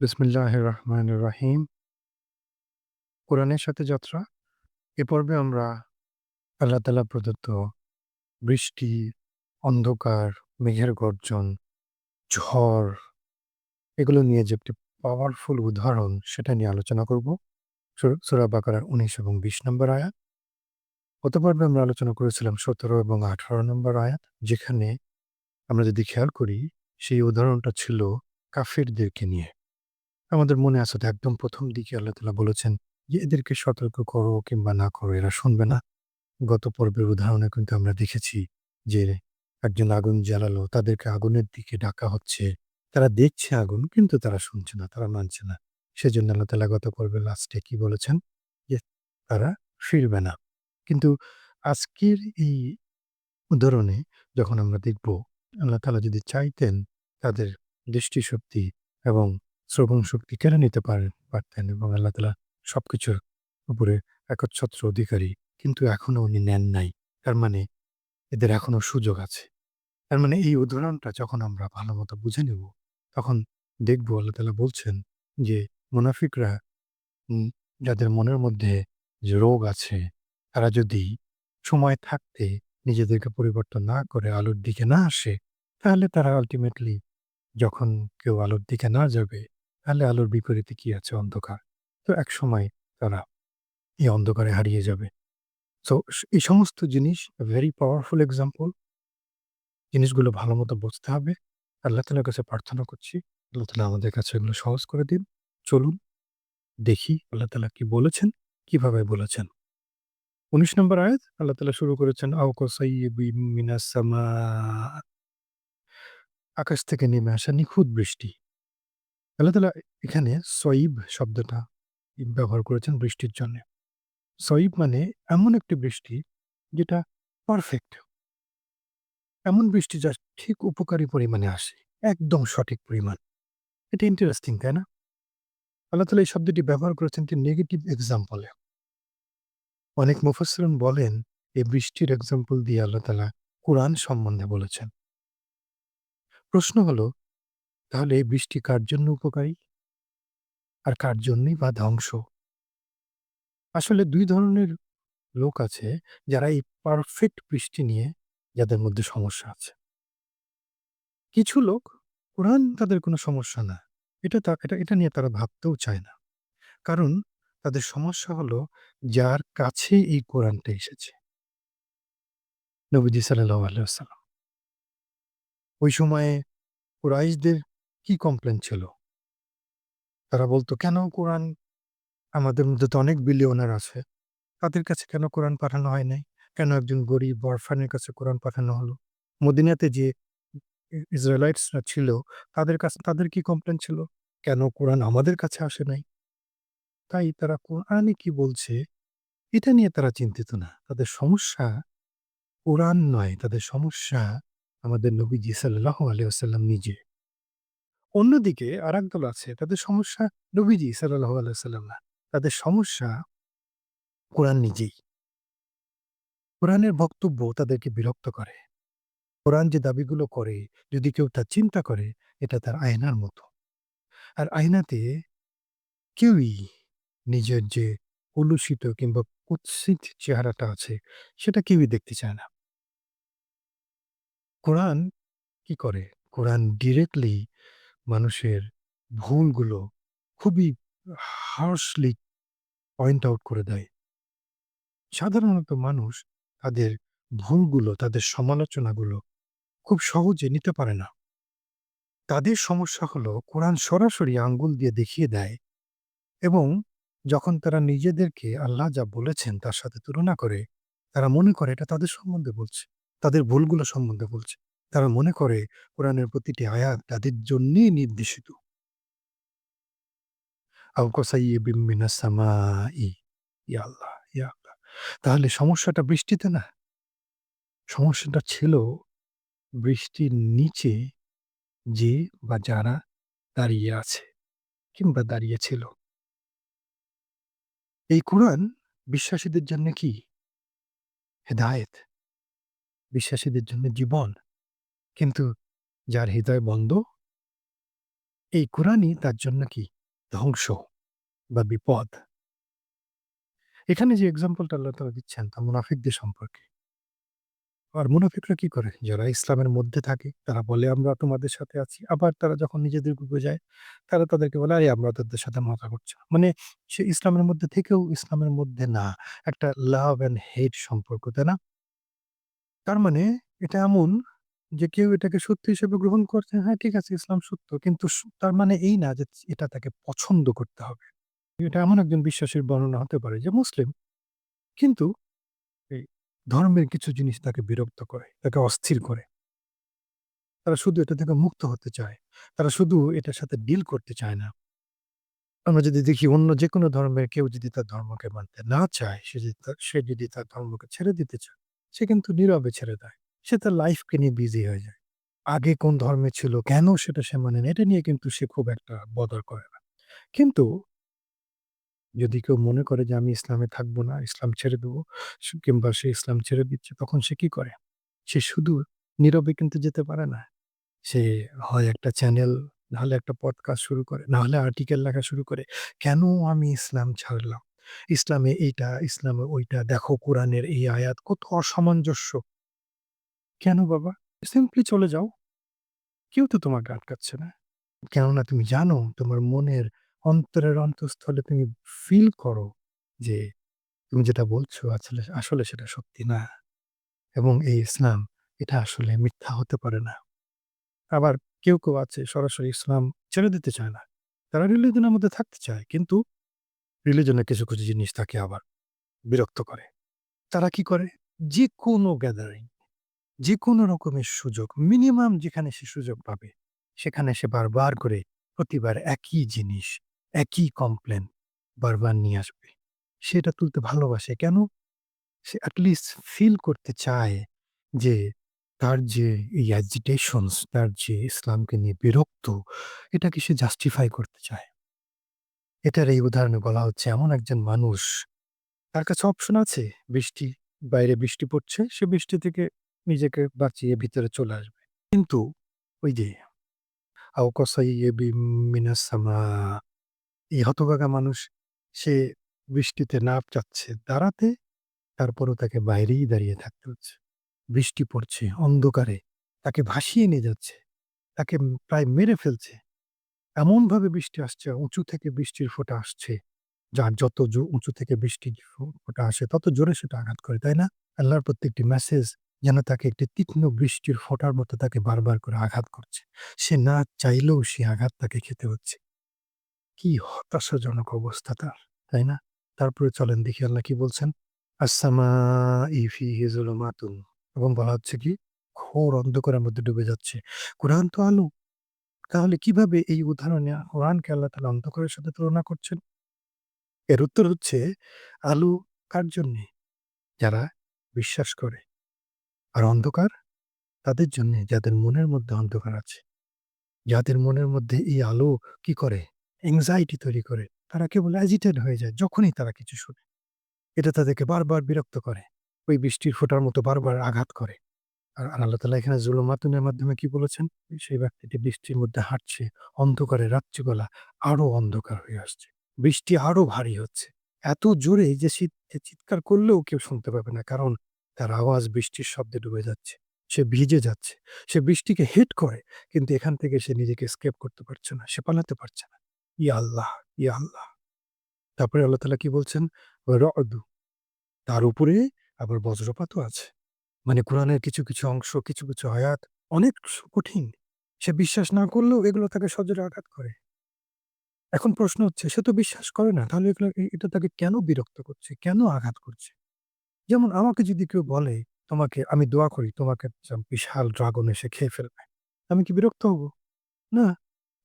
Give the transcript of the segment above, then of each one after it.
বিসমিল্লাহির রহমানির রহিম। কোরআনের সাথে যাত্রা। এ পর্বে আমরা আল্লাহ তাআলা প্রদত্ত বৃষ্টি, অন্ধকার, মেঘের গর্জন, ঝড় এগুলো নিয়ে যে একটি পাওয়ারফুল উদাহরণ সেটা নিয়ে আলোচনা করব। সুর বাকারার ১৯ এবং ২০ নম্বর আয়াত। গত পর্বে আমরা আলোচনা করেছিলাম ১৭ এবং ১৮ নম্বর আয়াত যেখানে আমরা যদি খেয়াল করি সেই উদাহরণটা ছিল কাফিরদেরকে নিয়ে। আমাদের মনে আছে তো একদম ১ম দিকে আল্লাহ তাআলা বলেছেন যে, "এদেরকে সতর্ক করো কিংবা না করো এরা শুনবে না।" গত পর্বের উদাহরণে কিন্তু আমরা দেখেছি যে একজন আগুন জ্বালালো, তাদেরকে আগুনের দিকে ডাকা হচ্ছে। তারা দেখছে আগুন কিন্তু তারা শুনছে না, তারা মানছে না। সেজন্য আল্লাহ তাআলা গত পর্বের লাস্টে কি বলেছেন? যে তারা ফিরবে না। কিন্তু আজকের এই উদাহরণে যখন আমরা দেখব আল্লাহ তাআলা যদি চাইতেন তাদের দৃষ্টিশক্তি এবং শ্রবণ শক্তি কেড়ে নিতে পারেন পারতেন এবং আল্লাহ তাআলা সবকিছুর উপরে একচ্ছত্র অধিকারী। কিন্তু এখনও উনি নেন নাই। তার মানে এদের এখনও সুযোগ আছে। তার মানে এই উদাহরণটা যখন আমরা ভালোমতো বুঝে নেব, তখন দেখব আল্লাহ তাআলা বলছেন যে মুনাফিকরা যাদের মনের মধ্যে যে রোগ আছে, তারা যদি সময় থাকতে নিজেদেরকে পরিবর্তন না করে আলোর দিকে না আসে, তাহলে তারা আল্টিমেটলি যখন কেউ আলোর দিকে না যাবে, তাহলে আলোর বিপরীতে কি আছে? অন্ধকার। তো একসময় তারা এই অন্ধকারে হারিয়ে যাবে। সো এই সমস্ত জিনিস ভেরি পাওয়ারফুল এক্সাম্পল। জিনিসগুলো ভালো মতো বুঝতে হবে। আল্লাহ তাআলার কাছে প্রার্থনা করছি, আল্লাহ তাআলা আমাদের কাছে এগুলো সহজ করে দিন। চলুন দেখি আল্লাহ তাআলা কি বলেছেন, কীভাবে বলেছেন। ১৯ নম্বর আয়াত আল্লাহ তাআলা শুরু করেছেন, আকাশ থেকে নেমে আসা নিখুঁত বৃষ্টি। আল্লাহ তাআলা এখানে সয়িব শব্দটা ব্যবহার করেছেন বৃষ্টির জন্য সয়িব মানে এমন একটি বৃষ্টি যেটা পারফেক্ট। এমন বৃষ্টি যা ঠিক উপকারী পরিমাণে আসে। একদম সঠিক পরিমাণ। এটা ইন্টারেস্টিং, তাই না? আল্লাহ তাআলা এই শব্দটি ব্যবহার করেছেন একটি নেগেটিভ এক্সাম্পলে অনেক মুফাসসিরিন বলেন এই বৃষ্টির এক্সাম্পল দিয়ে আল্লাহ তাআলা কুরআন সম্বন্ধে বলেছেন। প্রশ্ন হলো, তাহলে বৃষ্টি কার জন্য উপকারী? আর কার জন্যই বা ধ্বংস? আসলে দুই ধরনের লোক আছে যারা এই পারফেক্ট বৃষ্টি নিয়ে যাদের মধ্যে সমস্যা আছে। কিছু লোক কোরআন তাদের কোনো সমস্যা না। এটা তা, এটা এটা নিয়ে তারা ভাবতেও চায় না। কারণ তাদের সমস্যা হলো যার কাছে এই কোরআনটা এসেছে। নবীজি সাল্লাল্লাহু আলাইহি ওয়াসাল্লাম। ওই সময়ে কুরাইশদের কি কমপ্লেইন ছিল? তারা বলতো "কেন কোরআন আমাদের মধ্যে তো অনেক বিলিয়নার আছে। তাদের কাছে কেন কোরআন পাঠানো হয় নাই? কেন একজন গরিব অরফানের কাছে কোরআন পাঠানো হলো?" মদিনাতে যে ই ইসরাইলাইটসরা ছিল তাদের কাছে তাদের কি কমপ্লেন ছিল? কেন কোরআন আমাদের কাছে আসে নাই? তাই তারা কোরআনে কি বলছে এটা নিয়ে তারা চিন্তিত না। তাদের সমস্যা কোরআন নয়, তাদের সমস্যা আমাদের নবীজি সাল্লাল্লাহু আলাইহি ওয়াসাল্লাম নিজে। অন্যদিকে আরেক দল আছে, তাদের সমস্যা নবীজি সাল্লাল্লাহু আলাইহি ওয়াসাল্লাম না। তাদের সমস্যা কোরআন নিজেই। কোরআনের বক্তব্য তাদেরকে বিরক্ত করে। কোরআন যে দাবিগুলো করে, যদি কেউ তা চিন্তা করে, এটা তার আয়নার মতো। আর আয়নাতে কেউই নিজের যে কলুষিত কিংবা কুৎসিত চেহারাটা আছে, সেটা কেউই দেখতে চায় না। কোরআন কি করে? কোরআন ডিরেক্টলি মানুষের ভুলগুলো খুবই হার্শলি পয়েন্ট আউট করে দেয়। সাধারণত মানুষ তাদের ভুলগুলো, তাদের সমালোচনাগুলো খুব সহজে নিতে পারে না। তাদের সমস্যা হলো কোরআন সরাসরি আঙ্গুল দিয়ে দেখিয়ে দেয় এবং যখন তারা নিজেদেরকে আল্লাহ যা বলেছেন তার সাথে তুলনা করে, তারা মনে করে এটা তাদের সম্বন্ধে বলছে। তাদের ভুলগুলো সম্বন্ধে বলছে। তারা মনে করে কোরআনের প্রতিটি আয়াত তাদের জন্যেই নির্দেশিত। তাহলে সমস্যাটা বৃষ্টিতে না। সমস্যাটা ছিল বৃষ্টির নিচে যে বা যারা দাঁড়িয়ে আছে কিংবা দাঁড়িয়ে ছিল। এই কোরআন বিশ্বাসীদের জন্য কি? হেদায়েত। বিশ্বাসীদের জন্য জীবন। কিন্তু যার হৃদয় বন্ধ এই কোরআনই তার জন্য কি ধ্বংস বা বিপদ। এখানে যে এক্সাম্পলটা আল্লাহ তাআলা দিচ্ছেন তা মুনাফিকদের সম্পর্কে। আর মুনাফিকরা কি করে? যারা ইসলামের মধ্যে থাকে তারা বলে আমরা তোমাদের সাথে আছি। আবার তারা যখন নিজেদের গ্রুপে যায় তারা তাদেরকে বলে আরে আমরা তোদের সাথে মজা করছি। মানে সে ইসলামের মধ্যে থেকেও ইসলামের মধ্যে না। একটা লাভ অ্যান্ড হেট সম্পর্ক, তাই না? তার মানে এটা এমন যে কেউ এটাকে সত্য হিসেবে গ্রহণ করছে, হ্যাঁ ঠিক আছে ইসলাম সত্য। কিন্তু তার মানে এই না যে এটা তাকে পছন্দ করতে হবে। এটা এমন একজন বিশ্বাসীর বর্ণনা হতে পারে যে মুসলিম। কিন্তু এই ধর্মের কিছু জিনিস তাকে বিরক্ত করে, তাকে অস্থির করে। তারা শুধু এটা থেকে মুক্ত হতে চায়। তারা শুধু এটার সাথে ডিল করতে চায় না। আমরা যদি দেখি অন্য যেকোনো ধর্মের কেউ যদি তার ধর্মকে মানতে না চায়, সে যদি তার সে যদি তার ধর্মকে ছেড়ে দিতে চায়, সে কিন্তু নীরবে ছেড়ে দেয়। সে তার লাইফকে নিয়ে বিজি হয়ে যায়। আগে কোন ধর্মে ছিল, কেন সেটা সে মানে না, এটা নিয়ে কিন্তু সে খুব একটা বদার করে না। কিন্তু যদি কেউ মনে করে যে আমি ইসলামে থাকব না, ইসলাম ছেড়ে দেবো কিংবা সে ইসলাম ছেড়ে দিচ্ছে, তখন সে কি করে? সে শুধু নীরবে কিন্তু যেতে পারে না। সে হয় একটা চ্যানেল, নাহলে একটা পডকাস্ট শুরু করে, নাহলে আর্টিকেল লেখা শুরু করে। কেন আমি ইসলাম ছাড়লাম? ইসলামে এইটা, ইসলামে ওইটা, দেখো কোরআনের এই আয়াত কত অসামঞ্জস্য। কেন বাবা? সিম্পলি চলে যাও। কেউ তো তোমাকে আটকাচ্ছে না। কেননা তুমি জানো তোমার মনের অন্তরের অন্তঃস্থলে তুমি ফিল করো যে তুমি যেটা বলছো আসলে আসলে সেটা সত্যি না। এবং এই ইসলাম এটা আসলে মিথ্যা হতে পারে না। আবার কেউ, কেউ আছে সরাসরি ইসলাম ছেড়ে দিতে চায় না। তারা রিলিজনের মধ্যে থাকতে চায়। কিন্তু রিলিজনের কিছু, কিছু জিনিস তাকে আবার বিরক্ত করে। তারা কি করে? যেকোনো গ্যাদারিং, যেকোনো রকমের সুযোগ, মিনিমাম যেখানে সে সুযোগ পাবে, সেখানে সে বারবার করে প্রতিবার একই জিনিস, একই কমপ্লেন বারবার নিয়ে আসবে। সেটা তুলতে ভালোবাসে। কেন? সে এট লিস্ট ফিল করতে চায় যে তার যে এই অ্যাজিটেশনস, তার যে ইসলামকে নিয়ে বিরক্ত, এটাকে সে জাস্টিফাই করতে চায়। এটার এই উদাহরণে বলা হচ্ছে এমন একজন মানুষ, তার কাছে অপশন আছে। বৃষ্টি, বাইরে বৃষ্টি পড়ছে, সে বৃষ্টি থেকে নিজেকে বাঁচিয়ে ভিতরে চলে আসবে। কিন্তু ওই যে এই হতভাগা মানুষ সে বৃষ্টিতে না চাচ্ছে দাঁড়াতে, তারপরও তাকে বাইরেই দাঁড়িয়ে থাকতে হচ্ছে। বৃষ্টি পড়ছে, অন্ধকারে তাকে ভাসিয়ে নিয়ে যাচ্ছে। তাকে প্রায় মেরে ফেলছে। এমনভাবে বৃষ্টি আসছে, উঁচু থেকে বৃষ্টির ফোঁটা আসছে। যার যত উঁচু থেকে বৃষ্টির ফো ফোঁটা আসে তত জোরে সেটা আঘাত করে, তাই না? আল্লাহর প্রত্যেকটি মেসেজ যেন তাকে একটি তীক্ষ্ণ বৃষ্টির ফোঁটার মতো তাকে বারবার করে আঘাত করছে। সে না চাইলেও সে আঘাত তাকে খেতে হচ্ছে। কি হতাশাজনক অবস্থা তার, তাই না? তারপরে চলেন দেখি আল্লাহ কি বলছেন? আসামা ইফি ফিহি যুলুমাতুন এবং বলা হচ্ছে কি? ঘোর অন্ধকারের মধ্যে ডুবে যাচ্ছে। কোরআন তো আলো। তাহলে কীভাবে এই উদাহরণে কোরআনকে আল্লাহ তাআলা অন্ধকারের সাথে তুলনা করছেন? এর উত্তর হচ্ছে আলো কার জন্যে? যারা বিশ্বাস করে। আর অন্ধকার? তাদের জন্যে যাদের মনের মধ্যে অন্ধকার আছে। যাদের মনের মধ্যে এই আলো কি করে? anxiety তৈরি করে। তারা কেবল অ্যাজিটেট হয়ে যায় যখনই তারা কিছু শুনে। এটা তাদেরকে বারবার বিরক্ত করে। ওই বৃষ্টির ফোঁটার মতো বারবার আঘাত করে। আর আল্লাহ তাআলা এখানে যুলুমাতুনের মাধ্যমে কি বলেছেন? সেই ব্যক্তিটি বৃষ্টির মধ্যে হাঁটছে, অন্ধকারে রাত্রিবেলা আরও অন্ধকার হয়ে আসছে। বৃষ্টি আরও ভারী হচ্ছে। এত জোরে যে শীত চিৎকার করলেও কেউ শুনতে পাবে না। কারণ তার আওয়াজ বৃষ্টির শব্দে ডুবে যাচ্ছে। সে ভিজে যাচ্ছে। সে বৃষ্টিকে হেট করে। কিন্তু এখান থেকে সে নিজেকে স্কেপ করতে পারছে না। সে পালাতে পারছে না। ইয়া আল্লাহ! ইয়া আল্লাহ! তারপরে আল্লাহ তাআলা কি বলছেন? ওয়ারআদু তার উপরে আবার বজ্রপাতও আছে। মানে কোরআনের কিছু, কিছু অংশ, কিছু, কিছু আয়াত অনেক কঠিন। সে বিশ্বাস না করলেও এগুলো তাকে সজোরে আঘাত করে। এখন প্রশ্ন হচ্ছে সে তো বিশ্বাস করে না। তাহলে এগুলো এটা তাকে কেন বিরক্ত করছে? কেন আঘাত করছে? যেমন আমাকে যদি কেউ বলে, তোমাকে আমি দোয়া করি তোমাকে বিশাল ড্রাগন এসে খেয়ে ফেলবে। আমি কি বিরক্ত হব? না।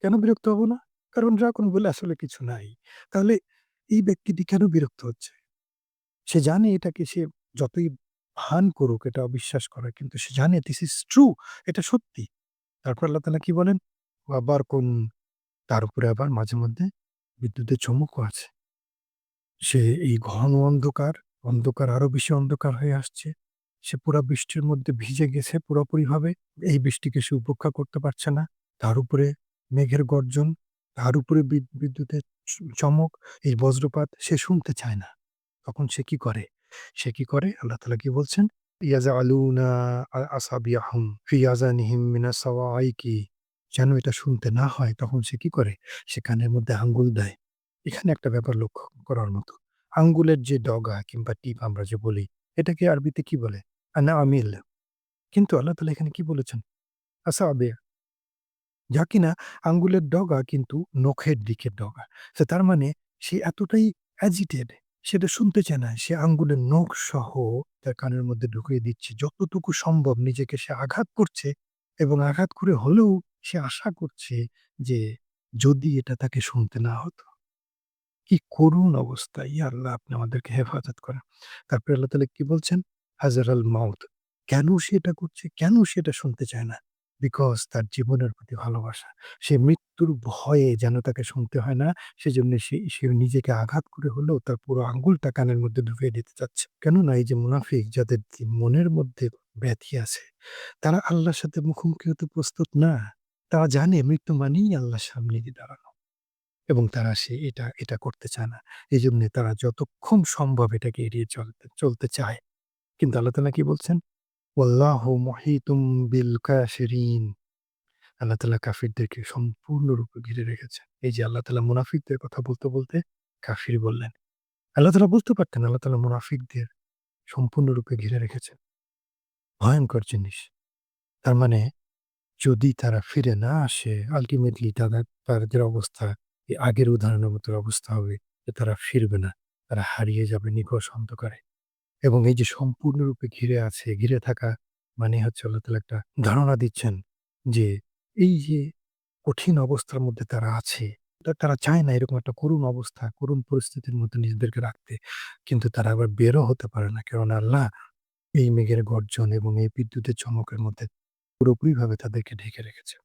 কেন বিরক্ত হব না? কারণ ড্রাগন বলে আসলে কিছু নাই। তাহলে এই ব্যক্তিটি কেন বিরক্ত হচ্ছে? সে জানে এটাকে সে যতই ভান করুক এটা অবিশ্বাস করে কিন্তু সে জানে this is true এটা সত্যি। তারপর আল্লাহ তাআলা কি বলেন? ওয়া বারকুন তার উপরে আবার মাঝে মধ্যে বিদ্যুতের চমকও আছে। সে এই ঘন অন্ধকার, অন্ধকার আরও বেশি অন্ধকার হয়ে আসছে। সে পুরা বৃষ্টির মধ্যে ভিজে গেছে পুরোপুরিভাবে। এই বৃষ্টিকে সে উপেক্ষা করতে পারছে না। তার উপরে মেঘের গর্জন, তার উপরে বিদ বিদ্যুতের চমক, এই বজ্রপাত সে শুনতে চায় না। তখন সে কি করে? সে কি করে? আল্লাহ তালা কি বলছেন? ইয়াজআলুনা আ আসাবিয়াহুম ফি আযানিহিম মিনাস সাওয়াইকি যেন এটা শুনতে না হয় তখন সে কি করে? সে কানের মধ্যে আঙ্গুল দেয়। এখানে একটা ব্যাপার লক্ষ্য করার মতো। আঙ্গুলের যে ডগা কিংবা টিপ আমরা যে বলি, এটাকে আরবিতে কি বলে? আনামিল। কিন্তু আল্লাহ তাআলা এখানে কি বলেছেন? আসাবি যা কিনা আঙ্গুলের ডগা কিন্তু নখের দিকের ডগা। সো তার মানে সে এতটাই অ্যাজিটেড সেটা শুনতে চায় না। সে আঙ্গুলের নখ সহ তার কানের মধ্যে ঢুকিয়ে দিচ্ছে। যতটুকু সম্ভব নিজেকে সে আঘাত করছে এবং আঘাত করে হলেও সে আশা করছে যে যদি এটা তাকে শুনতে না হতো। কি করুণ অবস্থা! ইয়া আল্লাহ আপনি আমাদেরকে হেফাজত করেন। তারপরে আল্লাহ তাআলা কি বলছেন? হাজার আল মাউত। কেন সে এটা করছে? কেন সে এটা শুনতে চায় না? বিকজ তার জীবনের প্রতি ভালোবাসা। সে মৃত্যুর ভয়ে যেন তাকে শুনতে হয় না, সেজন্য সে সে নিজেকে আঘাত করে হলেও তার পুরো আঙ্গুলটা কানের মধ্যে ঢুকিয়ে দিতে চাচ্ছে। কেননা এই যে মুনাফিক যাদের মনের মধ্যে ব্যাধি আছে, তারা আল্লাহর সাথে মুখোমুখি হতে প্রস্তুত না। তারা জানে মৃত্যু মানেই আল্লাহর সামনে গিয়ে দাঁড়ানো। এবং তারা সে এটা এটা করতে চায় না। এই এজন্যে তারা যতক্ষণ সম্ভব এটাকে এড়িয়ে চলতে চলতে চায়। কিন্তু আল্লাহ তাআলা কি বলছেন? ওয়াল্লাহু মুহিতুম বিল কাফিরিন। আল্লাহ তাআলা কাফিরদেরকে সম্পূর্ণরূপে ঘিরে রেখেছেন। এই যে আল্লাহ তাআলা মুনাফিকদের কথা বলতে, বলতে কাফির বললেন। আল্লাহ তাআলা বলতে পারতেন আল্লাহ তাআলা মুনাফিকদের সম্পূর্ণরূপে ঘিরে রেখেছেন। ভয়ংকর জিনিস। তার মানে যদি তারা ফিরে না আসে আল্টিমেটলি তাদের তাদের অবস্থা এই আগের উদাহরণের মতো অবস্থা হবে যে তারা ফিরবে না। তারা হারিয়ে যাবে নিকষ অন্ধকারে। এবং এই যে সম্পূর্ণরূপে ঘিরে আছে, ঘিরে থাকা মানে হচ্ছে আল্লাহ তাআলা একটা ধারণা দিচ্ছেন যে এই যে কঠিন অবস্থার মধ্যে তারা আছে, তারা চায় না এরকম একটা করুণ অবস্থা, করুণ পরিস্থিতির মধ্যে নিজেদেরকে রাখতে। কিন্তু তারা আবার বেরো হতে পারে না। কেননা আল্লাহ এই মেঘের গর্জন এবং এই বিদ্যুতের চমকের মধ্যে পুরোপুরিভাবে তাদেরকে ঢেকে রেখেছে।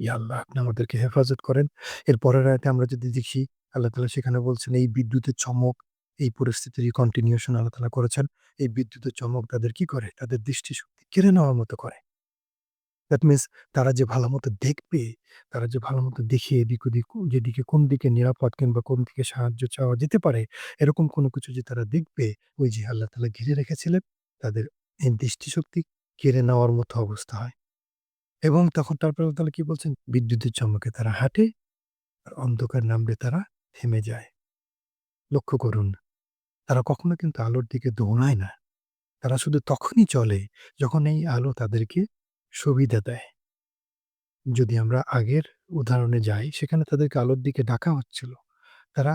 ইয়া আল্লাহ আপনি আমাদেরকে হেফাজত করেন। এর পরের আয়াতে আমরা যদি দেখি আল্লাহ তাআলা সেখানে বলছেন এই বিদ্যুতের চমক, এই পরিস্থিতিরই কন্টিনিউশন আল্লাহ তাআলা করেছেন। এই বিদ্যুতের চমক তাদের কি করে? তাদের দৃষ্টিশক্তি কেড়ে নেওয়ার মতো করে। দ্যাট মিনস তারা যে ভালোমতো দেখবে, তারা যে ভালোমতো দেখে এদিক ওদিক যেদিকে কোন দিকে নিরাপদ কিংবা কোন দিকে সাহায্য চাওয়া যেতে পারে, এরকম কোনো কিছু যে তারা দেখবে, ওই যে আল্লাহ তাআলা ঘিরে রেখেছিলেন, তাদের এই দৃষ্টিশক্তি কেড়ে নেওয়ার মতো অবস্থা হয়। এবং তখন তারপরে তাহলে কি বলছেন? বিদ্যুতের চমকে তারা হাঁটে, আর অন্ধকার নামলে তারা থেমে যায়। লক্ষ্য করুন, তারা কখনো কিন্তু আলোর দিকে দৌড়ায় না। তারা শুধু তখনই চলে যখন এই আলো তাদেরকে সুবিধা দেয়। যদি আমরা আগের উদাহরণে যাই, সেখানে তাদেরকে আলোর দিকে ডাকা হচ্ছিল। তারা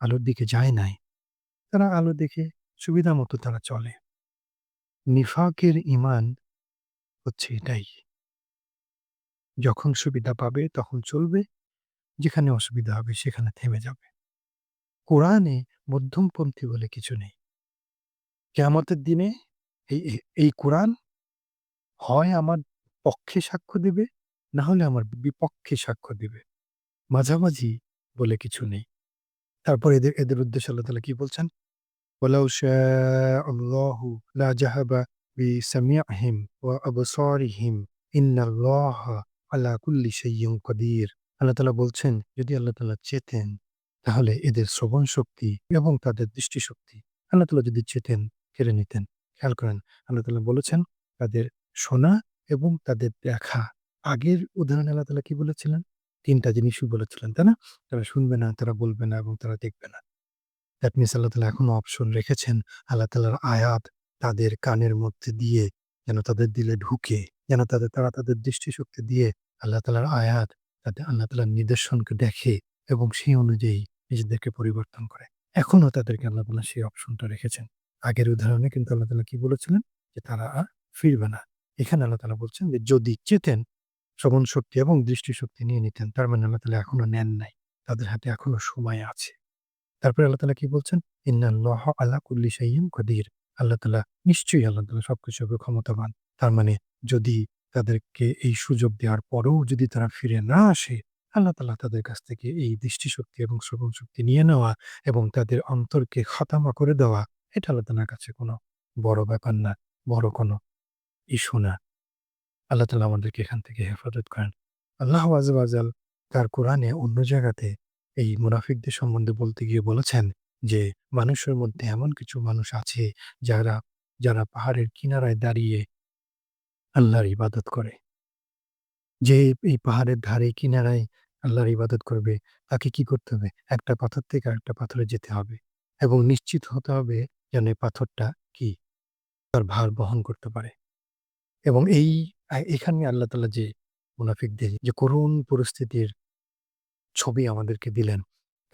আলোর দিকে যায় নাই। তারা আলো দেখে সুবিধা মতো তারা চলে। নিফাকের ইমান হচ্ছে এটাই। যখন সুবিধা পাবে তখন চলবে, যেখানে অসুবিধা হবে সেখানে থেমে যাবে। কোরআনে মধ্যমপন্থী বলে কিছু নেই। কিয়ামতের দিনে এই এই কোরআন হয় আমার পক্ষে সাক্ষ্য দিবে, না হলে আমার বিপক্ষে সাক্ষ্য দিবে। মাঝামাঝি বলে কিছু নেই। তারপর এদের এদের উদ্দেশ্যে আল্লাহ তাআলা কি বলছেন? ওয়ালাউ শাআল্লাহু লাযাহাবা বিসামি'হিম ওয়া আবসারিহিম ইন্নাল্লাহা আলা কুল্লি শাইইন কাদির। আল্লাহ তাআলা বলছেন, যদি আল্লাহ তাআলা চেতেন, তাহলে এদের শ্রবণ শক্তি এবং তাদের দৃষ্টিশক্তি আল্লাহ তাআলা যদি চেতেন কেড়ে নিতেন। খেয়াল করেন, আল্লাহ তাআলা বলেছেন তাদের শোনা এবং তাদের দেখা। আগের উদাহরণে আল্লাহ তাআলা কি বলেছিলেন? তিনটা জিনিসই বলেছিলেন, তাই না? তারা শুনবে না, তারা বলবে না এবং তারা দেখবে না। দ্যাট মিনস আল্লাহ তাআলা এখনও অপশন রেখেছেন। আল্লাহ তাআলার আয়াত তাদের কানের মধ্যে দিয়ে যেন তাদের দিলে ঢুকে, যেন তাদের তারা তাদের দৃষ্টিশক্তি দিয়ে আল্লাহ তাআলার আয়াত, তাদের আল্লাহ তাআলার নিদর্শনকে দেখে এবং সেই অনুযায়ী নিজেদেরকে পরিবর্তন করে। এখনও তাদেরকে আল্লাহ তাআলা সেই অপশনটা রেখেছেন। আগের উদাহরণে কিন্তু আল্লাহ তাআলা কি বলেছিলেন? যে তারা আর ফিরবে না। এখানে আল্লাহ তাআলা বলছেন যে যদি চেতেন শ্রবণ শক্তি এবং দৃষ্টিশক্তি নিয়ে নিতেন, তার মানে আল্লাহ তাআলা এখনও নেন নাই। তাদের হাতে এখনও সময় আছে। তারপরে আল্লাহ তাআলা কি বলছেন? ইন্নাল্লাহা আলা কুল্লি শাইইন কাদির। আল্লাহ তাআলা নিশ্চয়ই আল্লাহ তাআলা সবকিছুর উপর ক্ষমতাবান। তার মানে যদি তাদেরকে এই সুযোগ দেওয়ার পরেও যদি তারা ফিরে না আসে, আল্লাহ তাআলা তাদের কাছ থেকে এই দৃষ্টিশক্তি এবং শ্রবণ শক্তি নিয়ে নেওয়া এবং তাদের অন্তরকে খাতামা করে দেওয়া, এটা আল্লাহ তাআলার কাছে কোনো বড় ব্যাপার না, বড় কোনো ইস্যু না। আল্লাহ তাআলা আমাদেরকে এখান থেকে হেফাজত করেন। আল্লাহু আযza ওয়া জাল তার কোরআনে অন্য জায়গাতে এই মুনাফিকদের সম্বন্ধে বলতে গিয়ে বলেছেন যে, মানুষের মধ্যে এমন কিছু মানুষ আছে যারা, যারা পাহাড়ের কিনারায় দাঁড়িয়ে আল্লাহর ইবাদত করে। যে এই পাহাড়ের ধারে কিনারায় আল্লাহর ইবাদত করবে, তাকে কি করতে হবে? একটা পাথর থেকে আরেকটা পাথরে যেতে হবে এবং নিশ্চিত হতে হবে যেন এই পাথরটা কি? তার ভার বহন করতে পারে। এবং এই এখানে আল্লাহ তালা যে মুনাফিকদের যে করুণ পরিস্থিতির ছবি আমাদেরকে দিলেন।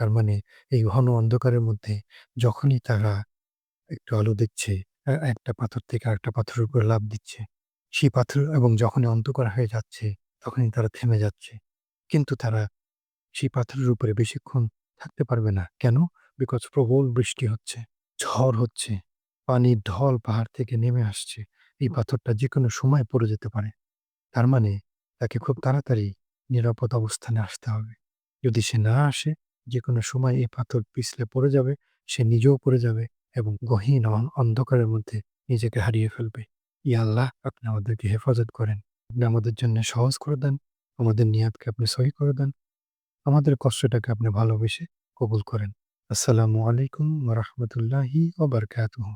তার মানে এই ঘন অন্ধকারের মধ্যে যখনই তারা একটু আলো দেখছে, একটা পাথর থেকে আরেকটা পাথরের উপরে লাফ দিচ্ছে। সেই পাথর এবং যখনই অন্ধকার হয়ে যাচ্ছে, তখনই তারা থেমে যাচ্ছে। কিন্তু তারা সেই পাথরের উপরে বেশিক্ষণ থাকতে পারবে না। কেন? বিকজ প্রবল বৃষ্টি হচ্ছে, ঝড় হচ্ছে, পানির ঢল পাহাড় থেকে নেমে আসছে। এই পাথরটা যেকোনো সময় পড়ে যেতে পারে। তার মানে তাকে খুব তাড়াতাড়ি নিরাপদ অবস্থানে আসতে হবে। যদি সে না আসে, যেকোনো সময় এই পাথর পিছলে পড়ে যাবে, সে নিজেও পড়ে যাবে এবং গহীন অন্ধকারের মধ্যে নিজেকে হারিয়ে ফেলবে। ইয়া আল্লাহ! আপনি আমাদেরকে হেফাজত করেন। আপনি আমাদের জন্য সহজ করে দেন। আমাদের নিয়াতকে আপনি সহি করে দেন। আমাদের কষ্টটাকে আপনি ভালোবেসে কবুল করেন। আসসালামু আলাইকুম রহমতুল্লাহি বারাকাতুহু।